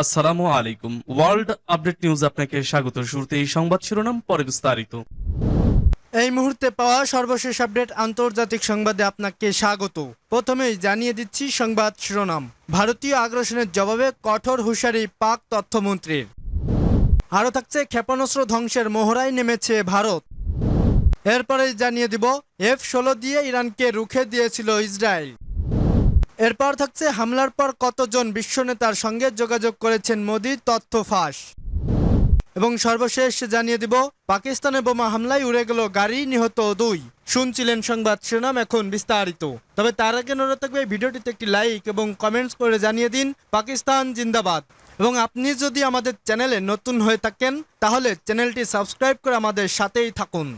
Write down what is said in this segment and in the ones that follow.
আসসালামু আলাইকুম। World update news আপনাকে স্বাগত। শুরুতে এই সংবাদ শিরোনাম, পরে বিস্তারিত। এই মুহূর্তে পাওয়া সর্বশেষ আপডেট আন্তর্জাতিক সংবাদে আপনাকে স্বাগত। প্রথমেই জানিয়ে দিচ্ছি সংবাদ শিরোনাম। ভারতীয় আগ্রাসনের জবাবে কঠোর হুঁশিয়ারি পাক তথ্যমন্ত্রীর। আরও থাকছে ক্ষেপণাস্ত্র ধ্বংসের মোহরায় নেমেছে ভারত। এরপরে জানিয়ে দিব এফ ষোলো দিয়ে ইরানকে রুখে দিয়েছিল ইসরায়েল। এরপর থাকছে হামলার পর কতজন বিশ্বনেতার সঙ্গে যোগাযোগ করেছেন মোদি, তথ্য ফাঁস। এবং সর্বশেষ জানিয়ে দিব, পাকিস্তানে বোমা হামলায় উড়ে গেল গাড়ি, নিহত দুই। শুনছিলেন সংবাদ শিরোনাম, এখন বিস্তারিত। তবে তার আগে অনুরোধ থাকবে ভিডিওটিতে একটি লাইক এবং কমেন্টস করে জানিয়ে দিন, পাকিস্তান জিন্দাবাদ। এবং আপনি যদি আমাদের চ্যানেলে নতুন হয়ে থাকেন, তাহলে চ্যানেলটি সাবস্ক্রাইব করে আমাদের সাথেই থাকুন।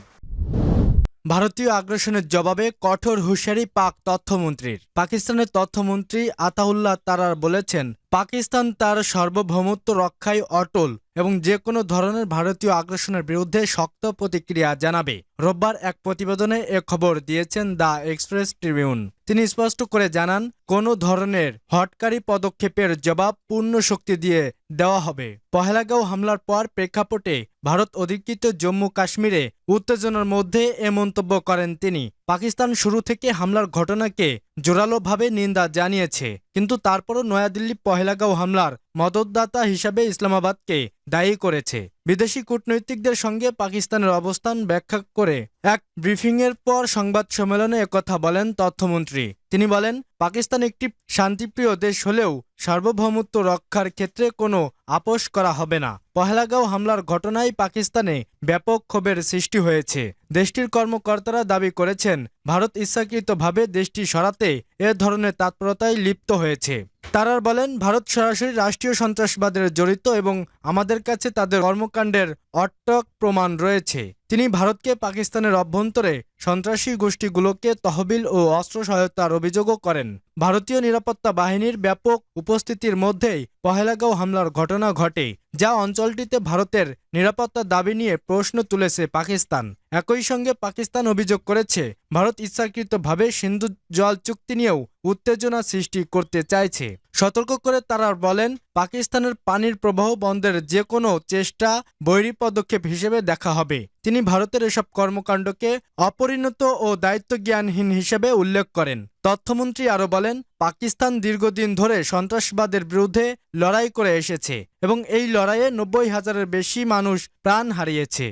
ভারতীয় আগ্রাসনের জবাবে কঠোর হুঁশিয়ারি পাক তথ্যমন্ত্রীর। পাকিস্তানের তথ্যমন্ত্রী আতাউল্লাহ তারার বলেছেন পাকিস্তান তার সার্বভৌমত্ব রক্ষায় অটল এবং যে কোনো ধরনের ভারতীয় আগ্রাসনের বিরুদ্ধে শক্ত প্রতিক্রিয়া জানাবে। রোববার এক প্রতিবেদনে এ খবর দিয়েছেন দ্য এক্সপ্রেস ট্রিবিউন। তিনি স্পষ্ট করে জানান, কোনো ধরনের হটকারী পদক্ষেপের জবাব পূর্ণ শক্তি দিয়ে দেওয়া হবে। পহেলাগাঁও হামলার পর প্রেক্ষাপটে ভারত অধিকৃত জম্মু কাশ্মীরে উত্তেজনার মধ্যে এ মন্তব্য করেন তিনি। পাকিস্তান শুরু থেকে হামলার ঘটনাকে জোরালোভাবে নিন্দা জানিয়েছে কিন্তু তারপরও নয়াদিল্লি পহেলাগাঁও হামলার মদতদাতা হিসাবে ইসলামাবাদকে দায়ী করেছে। বিদেশি কূটনৈতিকদের সঙ্গে পাকিস্তানের অবস্থান ব্যাখ্যা করে এক ব্রিফিংয়ের পর সংবাদ সম্মেলনে একথা বলেন তথ্যমন্ত্রী। তিনি বলেন, পাকিস্তান একটি শান্তিপ্রিয় দেশ হলেও সার্বভৌমত্ব রক্ষার ক্ষেত্রে কোনো আপোষ করা হবে না। পহেলাগাঁও হামলার ঘটনায় পাকিস্তানে ব্যাপক ক্ষোভের সৃষ্টি হয়েছে। দেশটির কর্মকর্তারা দাবি করেছেন ভারত ইচ্ছাকৃতভাবে দেশটি সরাতে এ ধরনের তৎপরতায় লিপ্ত হয়েছে। তারার বলেন, ভারত সরাসরি রাষ্ট্রীয় সন্ত্রাসবাদের জড়িত এবং আমাদের কাছে তাদের কর্মকাণ্ডের অট্টক প্রমাণ রয়েছে। তিনি ভারতকে পাকিস্তানের অভ্যন্তরে সন্ত্রাসী গোষ্ঠীগুলোকে তহবিল ও অস্ত্র সহায়তার অভিযোগও করেন। ভারতীয় নিরাপত্তা বাহিনীর ব্যাপক উপস্থিতির মধ্যেই পহেলাগাঁও হামলার ঘটনা ঘটে, যা অঞ্চলটিতে ভারতের নিরাপত্তা দাবি নিয়ে প্রশ্ন তুলেছে পাকিস্তান। একই সঙ্গে পাকিস্তান অভিযোগ করেছে, ভারত ইচ্ছাকৃতভাবে সিন্ধু জল চুক্তি নিয়েও উত্তেজনা সৃষ্টি করতে চাইছে। সতর্ক করে তারা বলেন, পাকিস্তানের পানির প্রবাহ বন্ধের যে কোনো চেষ্টা বৈরী পদক্ষেপ হিসেবে দেখা হবে। তিনি ভারতের এসব কর্মকাণ্ডকে অপরিণত ও দায়িত্বজ্ঞানহীন হিসেবে উল্লেখ করেন। তথ্যমন্ত্রী আরও বলেন, পাকিস্তান দীর্ঘদিন ধরে সন্ত্রাসবাদের বিরুদ্ধে লড়াই করে এসেছে এবং এই লড়াইয়ে নব্বই হাজারের বেশি মানুষ প্রাণ হারিয়েছে।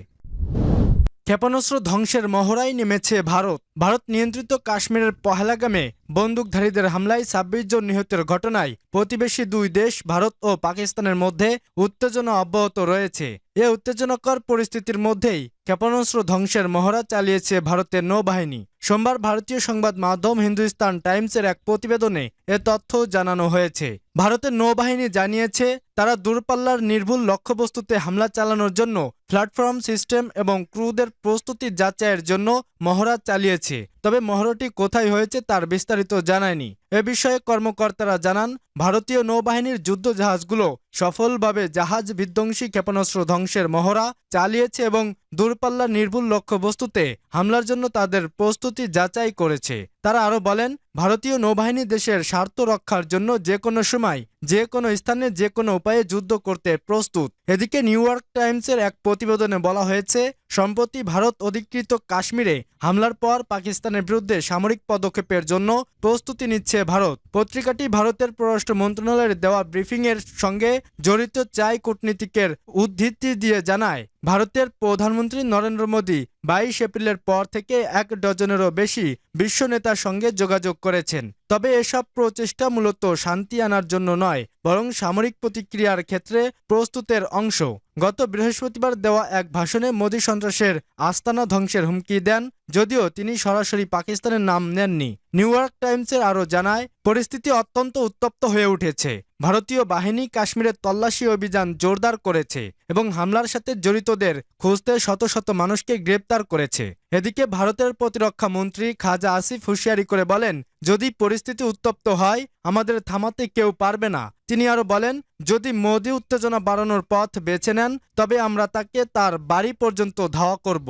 ক্ষেপণাস্ত্র ধ্বংসের মহড়ায় নেমেছে ভারত। ভারত নিয়ন্ত্রিত কাশ্মীরের পহেলাগামে বন্দুকধারীদের হামলায় ছাব্বিশ জন নিহতের ঘটনায় প্রতিবেশী দুই দেশ, ভারত ও পাকিস্তানের মধ্যে উত্তেজনা অব্যাহত রয়েছে। এ উত্তেজনাকর পরিস্থিতির মধ্যেই ক্ষেপণাস্ত্র ধ্বংসের মহড়া চালিয়েছে ভারতের নৌবাহিনী। সোমবার ভারতীয় সংবাদ মাধ্যম হিন্দুস্তান টাইমসের এক প্রতিবেদনে এ তথ্য জানানো হয়েছে। ভারতের নৌবাহিনী জানিয়েছে, তারা দূরপাল্লার নির্ভুল লক্ষ্যবস্তুতে হামলা চালানোর জন্য প্ল্যাটফর্ম সিস্টেম এবং ক্রুদের প্রস্তুতি যাচাইয়ের জন্য মহড়া চালিয়েছে। তবে মহড়াটি কোথায় হয়েছে তার বিস্তারিত জানায়নি। এ বিষয়ে কর্মকর্তারা জানান, ভারতীয় নৌবাহিনীর যুদ্ধ জাহাজগুলো সফলভাবে জাহাজ বিধ্বংসী ক্ষেপণাস্ত্র ধ্বংসের মহড়া চালিয়েছে এবং দূরপাল্লার নির্ভুল লক্ষ্যবস্তুতে হামলার জন্য তাদের প্রস্তুতি যাচাই করেছে। তারা আরও বলেন, ভারতীয় নৌবাহিনী দেশের স্বার্থ রক্ষার জন্য যে কোনো সময়, যে কোনো স্থানে, যে কোনো উপায়ে যুদ্ধ করতে প্রস্তুত। এদিকে নিউ ইয়র্ক টাইমসের এক প্রতিবেদনে বলা হয়েছে, সম্প্রতি ভারত অধিকৃত কাশ্মীরে হামলার পর পাকিস্তানের বিরুদ্ধে সামরিক পদক্ষেপের জন্য প্রস্তুতি নিচ্ছে ভারত। পত্রিকাটি ভারতের পররাষ্ট্র মন্ত্রণালয়ের দেওয়া ব্রিফিংয়ের সঙ্গে জড়িত চাই কূটনীতিকের উদ্ধৃতি দিয়ে জানায়। ভারতের প্রধানমন্ত্রী নরেন্দ্র মোদী বাইশ এপ্রিলের পর থেকে এক ডজনেরও বেশি বিশ্ব নেতার সঙ্গে যোগাযোগ করেছেন। তবে এসব প্রচেষ্টা মূলত শান্তি আনার জন্য নয়, বরং সামরিক প্রতিক্রিয়ার ক্ষেত্রে প্রস্তুতের অংশ। গত বৃহস্পতিবার দেওয়া এক ভাষণে মোদী সন্ত্রাসের আস্তানা ধ্বংসের হুমকি দেন, যদিও তিনি সরাসরি পাকিস্তানের নাম নেননি। নিউ ইয়র্ক টাইমসের আরও জানায়, পরিস্থিতি অত্যন্ত উত্তপ্ত হয়ে উঠেছে। ভারতীয় বাহিনী কাশ্মীরের তল্লাশি অভিযান জোরদার করেছে এবং হামলার সাথে জড়িতদের খুঁজতে শত শত মানুষকে গ্রেপ্তার করেছে। এদিকে ভারতের প্রতিরক্ষা মন্ত্রী খাজা আসিফ হুশিয়ারি করে বলেন, যদি পরিস্থিতি উত্তপ্ত হয়, আমাদের থামাতে কেউ পারবে না। তিনি আরও বলেন, যদি মোদি উত্তেজনা বাড়ানোর পথ বেছে নেন, তবে আমরা তাকে তার বাড়ি পর্যন্ত ধাওয়া করব।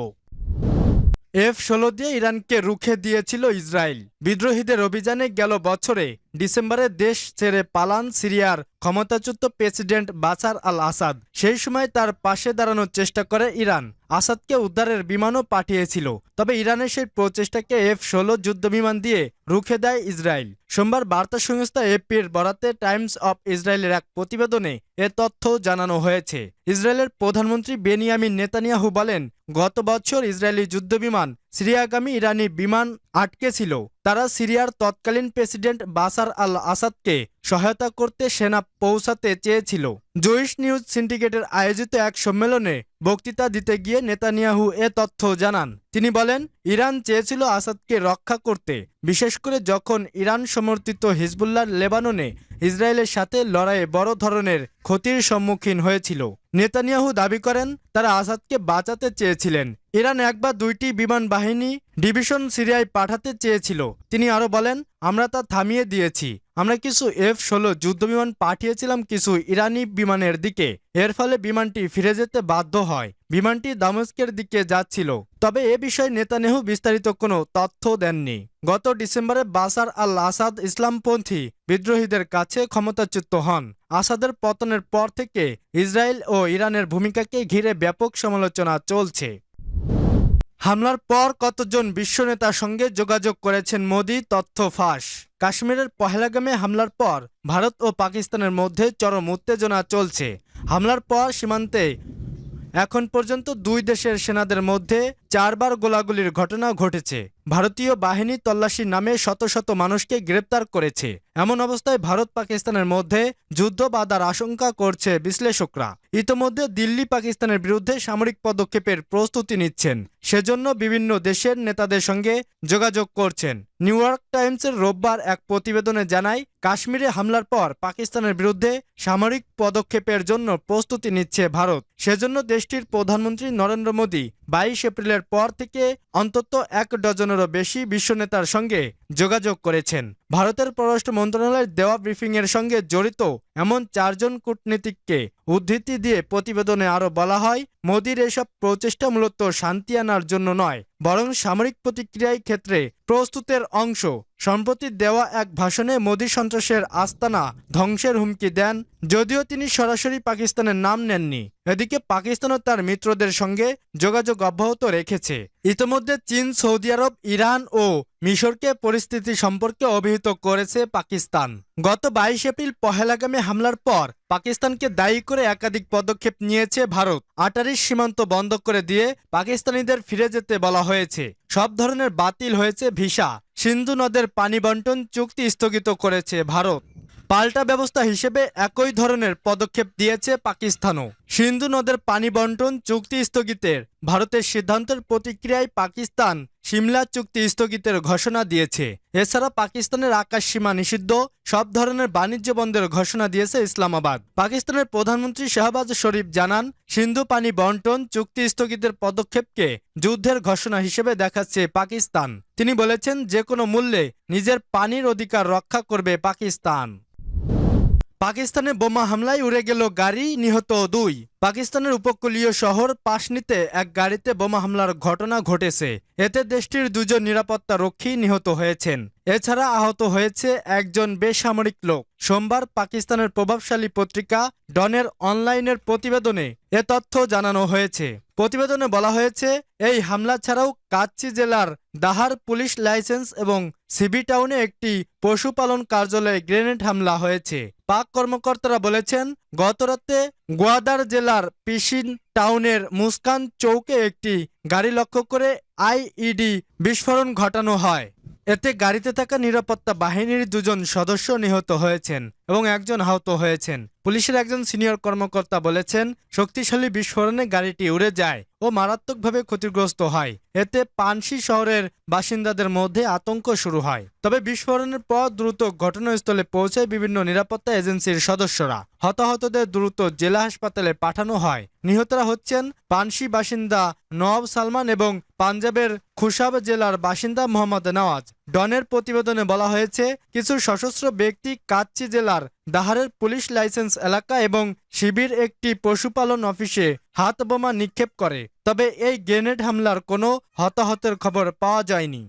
এফ ষোলো দিয়ে ইরানকে রুখে দিয়েছিল ইসরায়েল। বিদ্রোহীদের অভিযানে গেল বছরে ডিসেম্বরে দেশ ছেড়ে পালান সিরিয়ার ক্ষমতাচ্যুত প্রেসিডেন্ট বাসার আল আসাদ সেই সময় তার পাশে দাঁড়ানোর চেষ্টা করে ইরান। আসাদকে উদ্ধারের বিমানও পাঠিয়েছিল। তবে ইরানের সেই প্রচেষ্টাকে এফ ষোলো যুদ্ধবিমান দিয়ে রুখে দেয় ইসরায়েল। সোমবার বার্তা সংস্থা এপির বরাতে টাইমস অব ইসরায়েলের এক প্রতিবেদনে এ তথ্য জানানো হয়েছে। ইসরায়েলের প্রধানমন্ত্রী বেনিয়ামিন নেতানিয়াহু বলেন, গত বছর ইসরায়েলি যুদ্ধবিমান সিরিয়াগামী ইরানি বিমান আটকে ছিল তারা সিরিয়ার তৎকালীন প্রেসিডেন্ট বাসার আল আসাদকে সহায়তা করতে সেনা পৌঁছাতে চেয়েছিল। জুইশ নিউজ সিন্ডিকেটের আয়োজিত এক সম্মেলনে বক্তৃতা দিতে গিয়ে নেতানিয়াহু এ তথ্য জানান। তিনি বলেন, ইরান চেয়েছিল আসাদকে রক্ষা করতে, বিশেষ করে যখন ইরান সমর্থিত হিজবুল্লাহ লেবাননে ইসরায়েলের সাথে লড়াইয়ে বড় ধরনের ক্ষতির সম্মুখীন হয়েছিল। নেতানিয়াহু দাবি করেন, তারা আসাদকে বাঁচাতে চেয়েছিলেন। ইরান এক বা দুইটি বিমান বাহিনী ডিভিশন সিরিয়ায় পাঠাতে চেয়েছিল। তিনি আরও বলেন, আমরা তা থামিয়ে দিয়েছি। আমরা কিছু এফ ষোলো যুদ্ধবিমান পাঠিয়েছিলাম কিছু ইরানি বিমানের দিকে। এর ফলে বিমানটি ফিরে যেতে বাধ্য হয়। বিমানটি দামেস্কের দিকে যাচ্ছিল। তবে এ বিষয়ে নেতানেহু বিস্তারিত কোনো তথ্য দেননি। গত ডিসেম্বরে বাসার আল আসাদ ইসলামপন্থী বিদ্রোহীদের কাছে ক্ষমতাচ্যুত হন। আসাদের পতনের পর থেকে ইসরায়েল ও ইরানের ভূমিকাকে ঘিরে ব্যাপক সমালোচনা চলছে। হামলার পর কতজন বিশ্ব নেতার সঙ্গে যোগাযোগ করেছেন মোদি তথ্য ফাঁস। কাশ্মীরের পহেলাগামে হামলার পর ভারত ও পাকিস্তানের মধ্যে চরম উত্তেজনা চলছে। হামলার পর সীমান্তে এখন পর্যন্ত দুই দেশের সেনাদের মধ্যে চারবার গোলাগুলির ঘটনা ঘটেছে। ভারতীয় বাহিনী তল্লাশির নামে শত শত মানুষকে গ্রেপ্তার করেছে। এমন অবস্থায় ভারত পাকিস্তানের মধ্যে যুদ্ধ বাধার আশঙ্কা করছে বিশ্লেষকরা। ইতোমধ্যে দিল্লি পাকিস্তানের বিরুদ্ধে সামরিক পদক্ষেপের প্রস্তুতি নিচ্ছেন। সেজন্য বিভিন্ন দেশের নেতাদের সঙ্গে যোগাযোগ করছেন। নিউ ইয়র্ক টাইমসের রোববার এক প্রতিবেদনে জানায়, কাশ্মীরে হামলার পর পাকিস্তানের বিরুদ্ধে সামরিক পদক্ষেপের জন্য প্রস্তুতি নিচ্ছে ভারত। সেজন্য দেশটির প্রধানমন্ত্রী নরেন্দ্র মোদী বাইশ এপ্রিলের পর থেকে অন্তত এক ডজনেরও বেশি বিশ্বনেতার সঙ্গে যোগাযোগ করেছেন। ভারতের পররাষ্ট্র মন্ত্রণালয়ের দেওয়া ব্রিফিংয়ের সঙ্গে জড়িত এমন চারজন কূটনীতিককে উদ্ধৃতি দিয়ে প্রতিবেদনে আরও বলা হয়, মোদির এসব প্রচেষ্টা মূলত শান্তি আনার জন্য নয়, বরং সামরিক প্রতিক্রিয়ায় ক্ষেত্রে প্রস্তুতের অংশ। সম্প্রতি দেওয়া এক ভাষণে মোদী সন্ত্রাসের আস্তানা ধ্বংসের হুমকি দেন, যদিও তিনি সরাসরি পাকিস্তানের নাম নেননি। এদিকে পাকিস্তানও তার মিত্রদের সঙ্গে যোগাযোগ অব্যাহত রেখেছে। ইতোমধ্যে চীন, সৌদি আরব, ইরান ও মিশরকে পরিস্থিতি সম্পর্কে অভিহিত করেছে পাকিস্তান। গত বাইশ এপ্রিল পহেলাগামী হামলার পর পাকিস্তানকে দায়ী করে একাধিক পদক্ষেপ নিয়েছে ভারত। আটারিশ সীমান্ত বন্ধ করে দিয়ে পাকিস্তানিদের ফিরে যেতে বলা হয়েছে। সব ধরনের বাতিল হয়েছে ভিসা। সিন্ধু নদের পানি বন্টন চুক্তি স্থগিত করেছে ভারত। পাল্টা ব্যবস্থা হিসেবে একই ধরনের পদক্ষেপ দিয়েছে পাকিস্তানও। সিন্ধু নদের পানি বন্টন চুক্তি স্থগিতের, ভারতের সিদ্ধান্তের প্রতিক্রিয়ায় পাকিস্তান সিমলা চুক্তি স্থগিতের ঘোষণা দিয়েছে। এছাড়া পাকিস্তানের আকাশ সীমা নিষিদ্ধ, সব ধরনের বাণিজ্য বন্ধের ঘোষণা দিয়েছে ইসলামাবাদ। পাকিস্তানের প্রধানমন্ত্রী শাহবাজ শরীফ জানান, সিন্ধু পানি বন্টন চুক্তি স্থগিতের পদক্ষেপকে যুদ্ধের ঘোষণা হিসেবে দেখাচ্ছে পাকিস্তান। তিনি বলেছেন যে কোনো মূল্যে নিজের পানির অধিকার রক্ষা করবে পাকিস্তান। পাকিস্তানে বোমা হামলায় উড়ে গেল গাড়ি, নিহত দুই। পাকিস্তানের উপকূলীয় শহর পাশনিতে এক গাড়িতে বোমা হামলার ঘটনা ঘটেছে। এতে দেশটির দুজন নিরাপত্তা রক্ষী নিহত হয়েছেন। এছাড়া আহত হয়েছে একজন বেসামরিক লোক। সোমবার পাকিস্তানের প্রভাবশালী পত্রিকা ডনের অনলাইনের প্রতিবেদনে এ তথ্য জানানো হয়েছে। প্রতিবেদনে বলা হয়েছে, এই হামলা ছাড়াও কাচ্চি জেলার দাহার পুলিশ লাইসেন্স এবং সিবি টাউনে একটি পশুপালন কার্যালয়ে গ্রেনেড হামলা হয়েছে। পাক কর্মকর্তারা বলেছেন, গতরাতে গোয়াদার জেলার পিসিন টাউনের মুস্কান চৌকে একটি গাড়ি লক্ষ্য করে আইইডি বিস্ফোরণ ঘটানো হয়। এতে গাড়িতে থাকা নিরাপত্তা বাহিনীর দুজন সদস্য নিহত হয়েছেন। এবং একজন আহত হয়েছেন। পুলিশের একজন সিনিয়র কর্মকর্তা বলেছেন, শক্তিশালী বিস্ফোরণে গাড়িটি উড়ে যায় ও মারাত্মকভাবে ক্ষতিগ্রস্ত হয়। এতে পানসি শহরের বাসিন্দাদের মধ্যে আতঙ্ক শুরু হয়। তবে বিস্ফোরণের পর দ্রুত ঘটনাস্থলে পৌঁছায় বিভিন্ন নিরাপত্তা এজেন্সির সদস্যরা। হতাহতদের দ্রুত জেলা হাসপাতালে পাঠানো হয়। নিহতরা হচ্ছেন পানসি বাসিন্দা নওয়াব সালমান এবং পাঞ্জাবের খুশাব জেলার বাসিন্দা মোহাম্মদ নওয়াজ। ডনের প্রতিবেদনে বলা হয়েছে, কিছু সশস্ত্র ব্যক্তি কাচ্চি জেলার দাহারের পুলিশ লাইসেন্স এলাকা এবং শিবির একটি পশুপালন অফিসে হাত বোমা নিক্ষেপ করে, তবে এই গ্রেনেড হামলার কোনো হতাহতের খবর পাওয়া যায়নি।